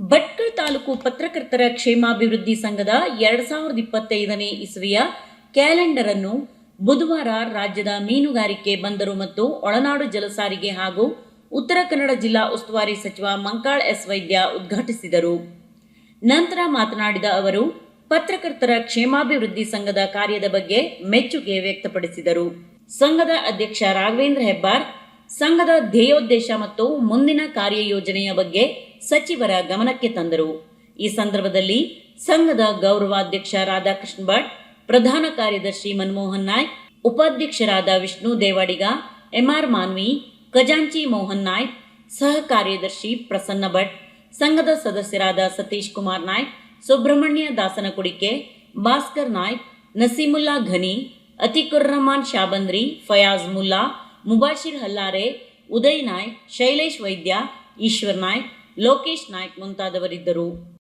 ಭಟ್ಕಳ ತಾಲೂಕು ಪತ್ರಕರ್ತರ ಕ್ಷೇಮಾಭಿವೃದ್ಧಿ ಸಂಘದ ಎರಡ್ ಸಾವಿರದ ಇಪ್ಪತ್ತೈದನೇ ಇಸವಿಯ ಕ್ಯಾಲೆಂಡರ್ ಅನ್ನು ಬುಧವಾರ ರಾಜ್ಯದ ಮೀನುಗಾರಿಕೆ ಬಂದರು ಮತ್ತು ಒಳನಾಡು ಜಲಸಾರಿಗೆ ಹಾಗೂ ಉತ್ತರ ಕನ್ನಡ ಜಿಲ್ಲಾ ಉಸ್ತುವಾರಿ ಸಚಿವ ಮಂಕಾಳ್ ಎಸ್ ವೈದ್ಯ ಉದ್ಘಾಟಿಸಿದರು. ನಂತರ ಮಾತನಾಡಿದ ಅವರು, ಪತ್ರಕರ್ತರ ಕ್ಷೇಮಾಭಿವೃದ್ಧಿ ಸಂಘದ ಕಾರ್ಯದ ಬಗ್ಗೆ ಮೆಚ್ಚುಗೆ ವ್ಯಕ್ತಪಡಿಸಿದರು. ಸಂಘದ ಅಧ್ಯಕ್ಷ ರಾಘವೇಂದ್ರ ಹೆಬ್ಬಾರ್ ಸಂಘದ ಧ್ಯೇಯೋದ್ದೇಶ ಮತ್ತು ಮುಂದಿನ ಕಾರ್ಯಯೋಜನೆಯ ಬಗ್ಗೆ ಸಚಿವರ ಗಮನಕ್ಕೆ ತಂದರು. ಈ ಸಂದರ್ಭದಲ್ಲಿ ಸಂಘದ ಗೌರವಾಧ್ಯಕ್ಷ ರಾಧಾಕೃಷ್ಣ ಭಟ್, ಪ್ರಧಾನ ಕಾರ್ಯದರ್ಶಿ ಮನಮೋಹನ್ ನಾಯ್ಕ್ ಉಪಾಧ್ಯಕ್ಷರಾದ ವಿಷ್ಣು ದೇವಾಡಿಗ, ಎಂಆರ್ ಮಾನ್ವಿ, ಖಜಾಂಚಿ ಮೋಹನ್ ನಾಯ್ಕ್ ಸಹ ಕಾರ್ಯದರ್ಶಿ ಪ್ರಸನ್ನ ಭಟ್, ಸಂಘದ ಸದಸ್ಯರಾದ ಸತೀಶ್ ಕುಮಾರ್ ನಾಯ್ಕ್ ಸುಬ್ರಹ್ಮಣ್ಯ ದಾಸನಕುಡಿಕೆ, ಭಾಸ್ಕರ್ ನಾಯ್ಕ್ ನಸೀಮುಲ್ಲಾ ಘನಿ, ಅತಿಕುರ್ ರಹಮಾನ್ ಶಾಬಂದ್ರಿ, ಫಯಾಜ್ ಮುಲ್ಲಾ ಮುಬಾಶಿರ್ ಹಲ್ಲಾರೆ ಉದಯ್ ನಾಯ್ಕ್ ಶೈಲೇಶ್ ವೈದ್ಯ ಈಶ್ವರ್ ನಾಯ್ಕ್ ಲೋಕೇಶ್ ನಾಯ್ಕ್ ಮುಂತಾದವರಿದ್ದರು.